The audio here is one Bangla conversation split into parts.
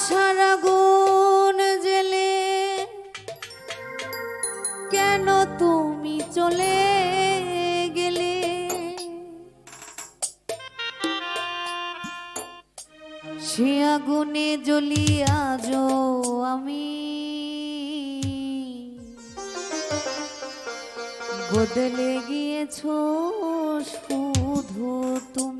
ভালোবাসার গুণ জেলে। কেন তুমি চলে গেলে? সে আগুনে জ্বলিয়া যো আমি। বদলে গিয়েছো শুধু তুমি।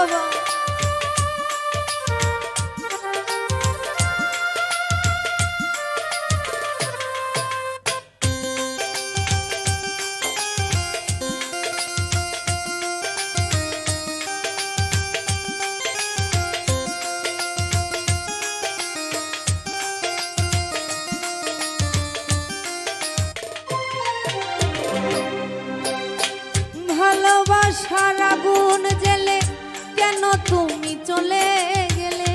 여 러. তুমি চলে গেলে।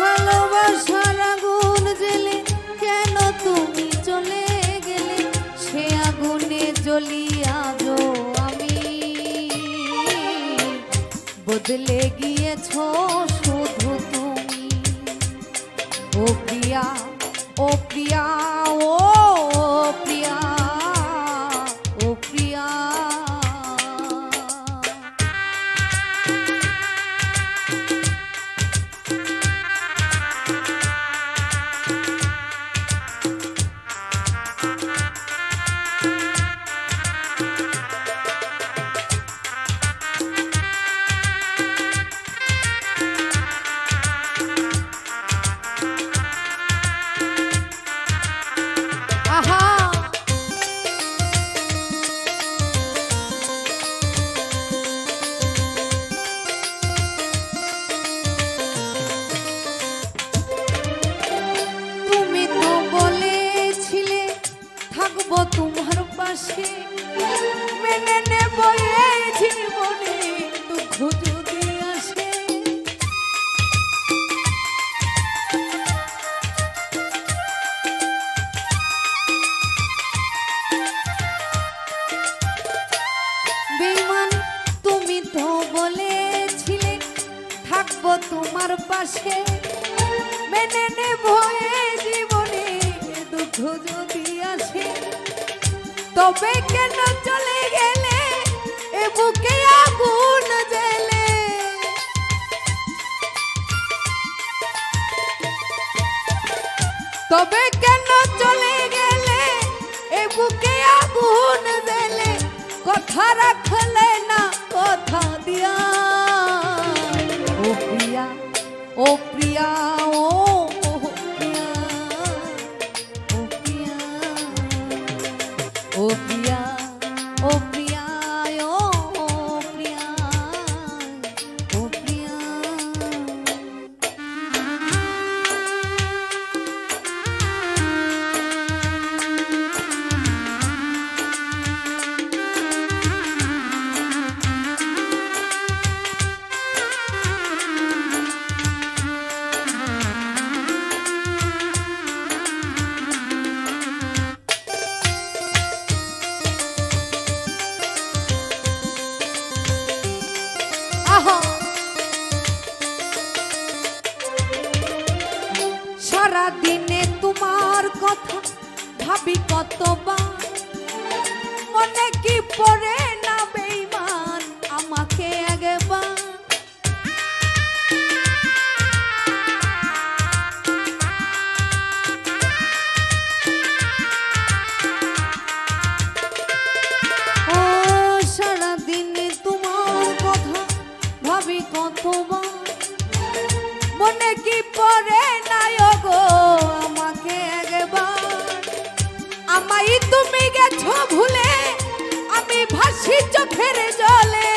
ভালোবাসার আগুন জেলে কেন তুমি চলে গেলে? সে আগুনে জ্বলিয়া যো আমি। বদলে গিয়েছো শুধু তুমি। ও প্রিয়া ও প্রিয়া, ও Shri তোমার পাশে মেনে নেব জীবনে দুঃখ যদি আসে, তবে কেন চলে গেলে, এ বুকে আগুন জেলে তবে কেন চলে গেলে, এ বুকে আগুন দিলে কথা রাখলে দিনে তোমার কথা ভাবি কতবার। মনে কি পড়ে পরে নাই গো আমাকে একবার। আমাই তুমি গেছো ভুলে, আমি ভাসি চোখের জলে।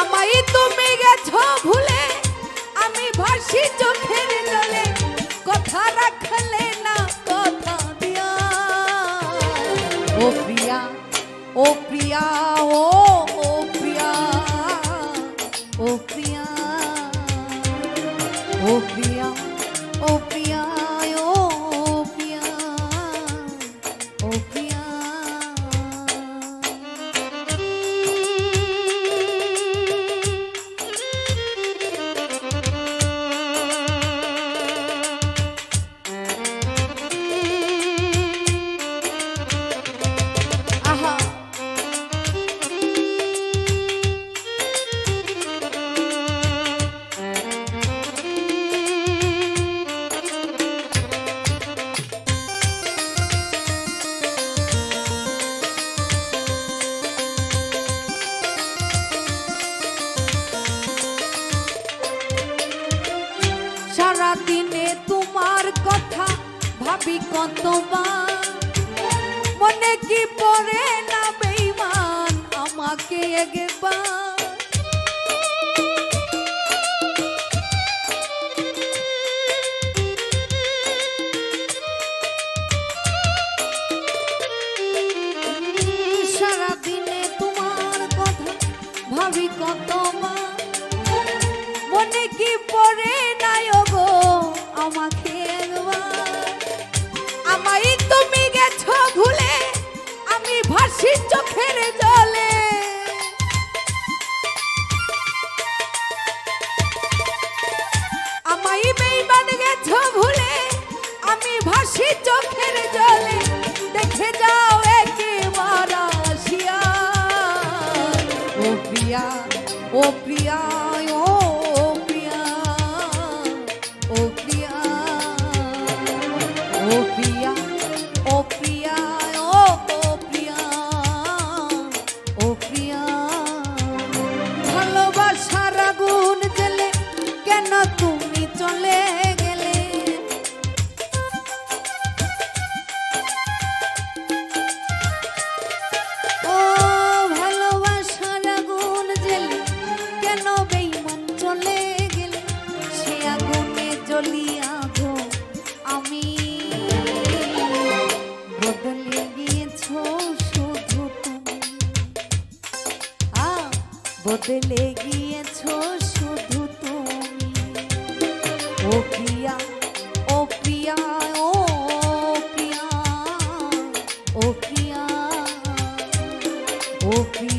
আমাই তুমি গেছো ভুলে, আমি ভাসি চোখের জলে। কথা রাখলে না, কথা দিয়া। ও প্রিয়া ও প্রিয়া, ও ও প্রিয়া ও প্রিয়া। ভাবি কতবার মনে কি পড়ে না বেইমান আমাকে একবার হাসি চোখের জলে দেখে যাও ও প্রিয়া। বদলে গিয়েছো শুধু তুমি। ও প্রিয়া ও প্রিয়া ও প্রিয়া ও প্রিয়া ও প্রিয়া।